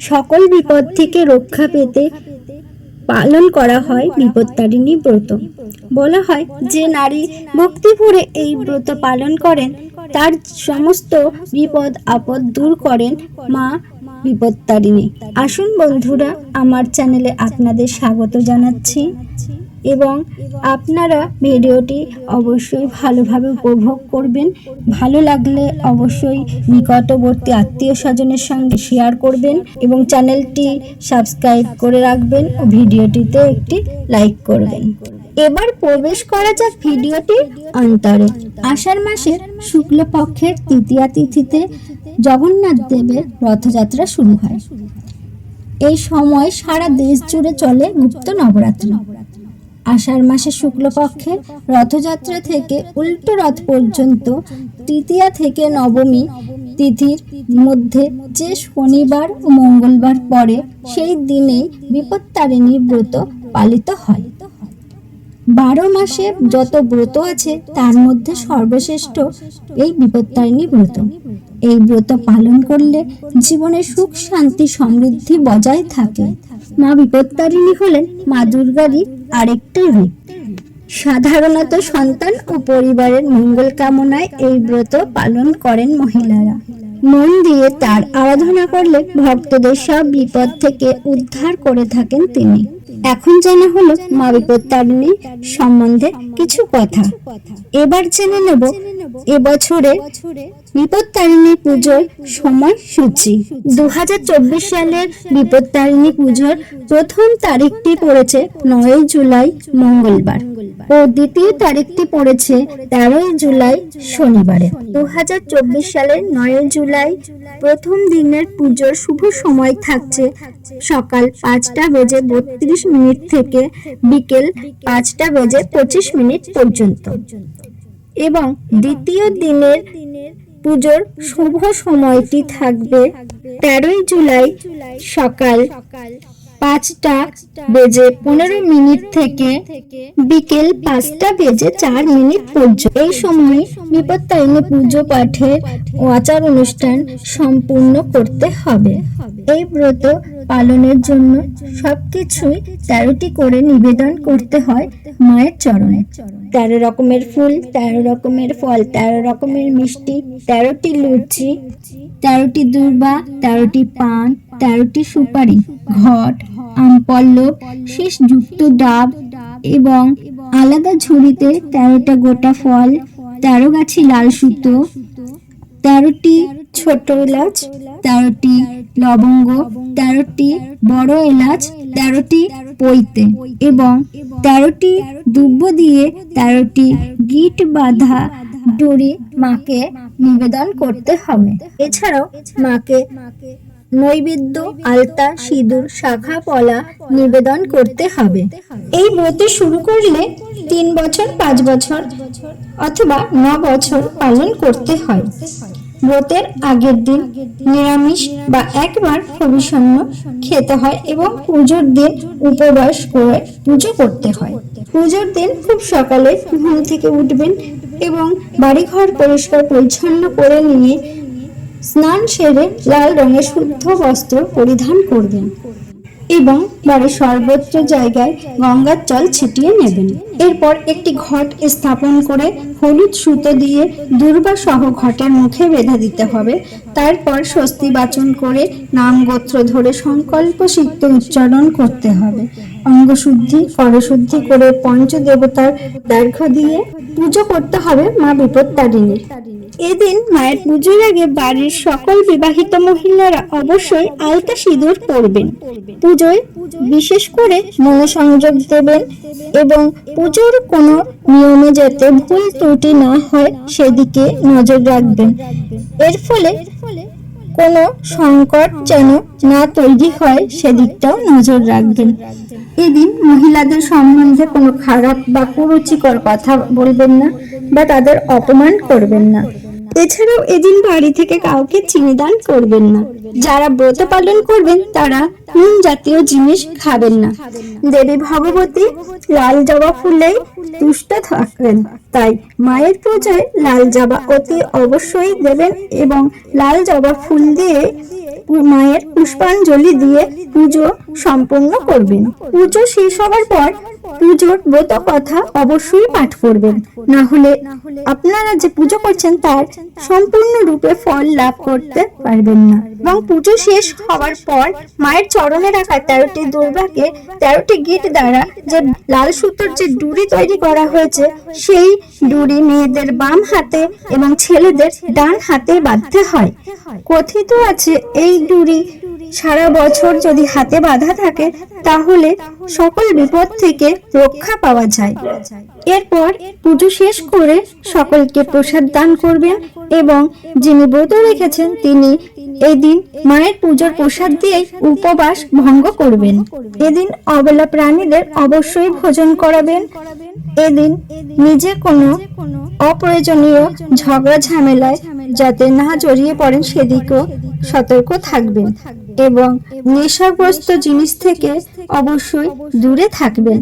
সকল বিপদ থেকে রক্ষা পেতে পালন করা হয় বিপত্তারিণী ব্রত। বলা হয়, যে নারী ভক্তি ভরে এই ব্রত পালন করেন, তার সমস্ত বিপদ আপদ দূর করেন মা বিপত্তারিণী। আসুন বন্ধুরা, আমার চ্যানেলে আপনাদের স্বাগত জানাচ্ছি। এবং আপনারা ভিডিওটি অবশ্যই ভালোভাবে উপভোগ করবেন। ভালো লাগলে অবশ্যই নিকটবর্তী আত্মীয় স্বজনের সঙ্গে শেয়ার করবেন এবং চ্যানেলটি সাবস্ক্রাইব করে রাখবেন ও ভিডিওটিতে একটি লাইক করবেন। এবার প্রবেশ করা যাক ভিডিওটির অন্তরে। আষাঢ় মাসের শুক্লপক্ষের তৃতীয়া তিথিতে জগন্নাথ দেবের রথযাত্রা শুরু হয়। এই সময় সারা দেশ জুড়ে চলে গুপ্ত নবরাত্রি। আষাঢ় মাসের শুক্লপক্ষে রথযাত্রা থেকে উল্টো রথ পর্যন্ত, তৃতীয়া থেকে নবমী তিথির মধ্যে যে শনিবার ও মঙ্গলবার পরে সেই দিনেই বিপত্তারিণী ব্রত পালিত হয়। বারো মাসে যত ব্রত আছে, তার মধ্যে সর্বশ্রেষ্ঠ এই বিপত্তারিণী ব্রত। এই ব্রত পালন করলে জীবনে সুখ, শান্তি, সমৃদ্ধি বজায় থাকে। মা বিপত্তারিণী হলেন মা দুর্গারই আরেকটি রূপ। সাধারণত সন্তান ও পরিবারের মঙ্গল কামনায় এই ব্রত পালন করেন মহিলারা। মন দিয়ে তার আরাধনা করলে ভক্তদের সব বিপদ থেকে উদ্ধার করে থাকেন তিনি। এখন জানা হলো মা বিপত্তারিণী সম্বন্ধে কিছু কথা। এবার জেনে নেব এবছরে বিপত্তারিণী পুজোর সময়সূচি। দু হাজার চব্বিশ সালের বিপত্তারিণী পুজোর প্রথম তারিখটি পড়েছে নয় জুলাই মঙ্গলবার। ও দ্বিতীয় তারিখটি পড়েছে তেরোই জুলাই শনিবারে। দু সালের নয় জুলাই প্রথম দিনের পুজোর শুভ সময় থাকছে সকাল পাঁচটা বেজে বত্রিশ মিনিট থেকে বিকেল পাঁচটা বেজে পঁচিশ মিনিট পর্যন্ত। এবং দ্বিতীয় দিনের পুজোর শুভ সময়টি থাকবে তেরোই জুলাই সকাল পাঁচটা বেজে পনেরো মিনিট থেকে বিকেল পাঁচটা বেজে চার মিনিট পর্যন্ত। এই সময় বিপত্তারিণী পুজো পাঠের ও আচার অনুষ্ঠান সম্পূর্ণ করতে হবে। এই ব্রত পালনের জন্য সবকিছুই তেরোটি করে নিবেদন করতে হয় মায়ের চরণে। তেরো রকমের ফুল, তেরো রকমের ফল, তেরো রকমের মিষ্টি, তেরোটি লুচি, তেরোটি দুর্বা, তেরোটি পান তেরোটি সুপারি, ঘট, আমপল্লব, শেষ যুক্ত ডাব এবং আলাদা ঝুড়িতে তেরোটা গোটা ফল, তেরো গাছি লাল সুতো, তেরোটি ছোট এলাচ, তেরোটি লবঙ্গ, তেরোটি বড় এলাচ, তেরোটি পৈতে এবং তেরোটি দুব্ব দিয়ে তেরোটি গিট বাঁধা ডুরি মাকে নিবেদন করতে হবে। এছাড়াও মাকে নৈবেদ্য, আলতা, সিঁদুর, শাখা, পলা নিবেদন করতে হবে। এই ব্রত শুরু করলে তিন বছর, পাঁচ বছর অথবা ন বছর পালন করতে হয়। ব্রতের আগের দিন নিরামিষ বা একবার হবিষণ্য খেতে হয় এবং পুজোর দিন উপবাস করে পুজো করতে হয়। পুজোর দিন খুব সকালে ঘুম থেকে উঠবেন এবং বাড়িঘর পরিষ্কার পরিচ্ছন্ন করে নিয়ে স্নান সেরে লাল রঙের শুদ্ধ বস্ত্র পরিধান করবেন এবং বাড়ির সর্বত্র জায়গায় গঙ্গার জল ছিটিয়ে নেবেন। এরপর একটি ঘট স্থাপন করে হলুদ সুতো দিয়ে দুর্বা সহ ঘটের মুখে বেঁধে দিতে হবে। তারপর স্বস্তি বাচন করে নাম গোত্র ধরে সংকল্প সিদ্ধ উচ্চারণ করতে হবে। অঙ্গশুদ্ধি, করশুদ্ধি করে পঞ্চদেবতার দৈর্ঘ্য দিয়ে পুজো করতে হবে মা বিপত্তারিণীর। এদিন মায়ের পুজোর আগে বাড়ির সকল বিবাহিত মহিলারা অবশ্যই আলতা সিঁদুর পরবেন। পুজোয় বিশেষ করে মনোসংযোগ দেবেন এবং পুজোর কোনো নিয়মে যাতে ভুল ত্রুটি না হয় সেদিকে নজর রাখবেন। এর ফলে কোনো সংকট যেন না তৈরি হয় সেদিকটাও নজর রাখবেন। এদিন মহিলাদের সম্বন্ধে কোনো খারাপ বা কুরুচিকর কথা বলবেন না বা তাদের অপমান করবেন না। এছাড়াও এদিন বাড়ি থেকে কাউকে চিনি দান করবেন না। যারা ব্রত পালন করবেন, তারা নুন জাতীয় জিনিস খাবেন না। দেবী ভগবতী লাল জবা ফুলেই তুষ্ট থাকবেন। তাই মায়ের পূজায় লাল জবা অতি অবশ্যই দেবেন এবং লাল জবা ফুল দিয়ে মায়ের পুষ্পাঞ্জলি দিয়ে পুজো সম্পন্ন করবেন। পুজো শেষ হওয়ার পর পুজোর ব্রত কথা অবশ্যই পাঠ করবেন। না হলে আপনারা যে পুজো করছেন তার সম্পূর্ণ রূপে ফল লাভ করতে পারবেন না। এবং পুজো শেষ হওয়ার পর মায়ের চরণে রাখা তেরোটি দুর্গাকে তেরোটি গিট দ্বারা যে লাল সুতোর যে ডুরি তৈরি করা হয়েছে, সেই ডুরি মেয়েদের বাম হাতে এবং ছেলেদের ডান হাতে বাঁধতে হয়। কথিত আছে, এই ডুরি সারা বছর যদি হাতে বাঁধা থাকে, তাহলে সকল বিপদ থেকে রক্ষা পাওয়া যায়। এরপর পুজো শেষ করে সকলকে প্রসাদ দান করবেন এবং যিনি ব্রত রেখেছেন, তিনি এদিন মায়ের পুজোর প্রসাদ দিয়ে উপবাস ভঙ্গ করবেন। এদিন অবলা প্রাণীদের অবশ্যই ভোজন করাবেন। এদিন নিজে কোনো অপ্রয়োজনীয় ঝগড়া, ঝামেলায় যাতে না জড়িয়ে পড়েন, সেদিকেও সতর্ক থাকবেন। এবং নেশাগ্রস্ত জিনিস থেকে অবশ্যই দূরে থাকবেন।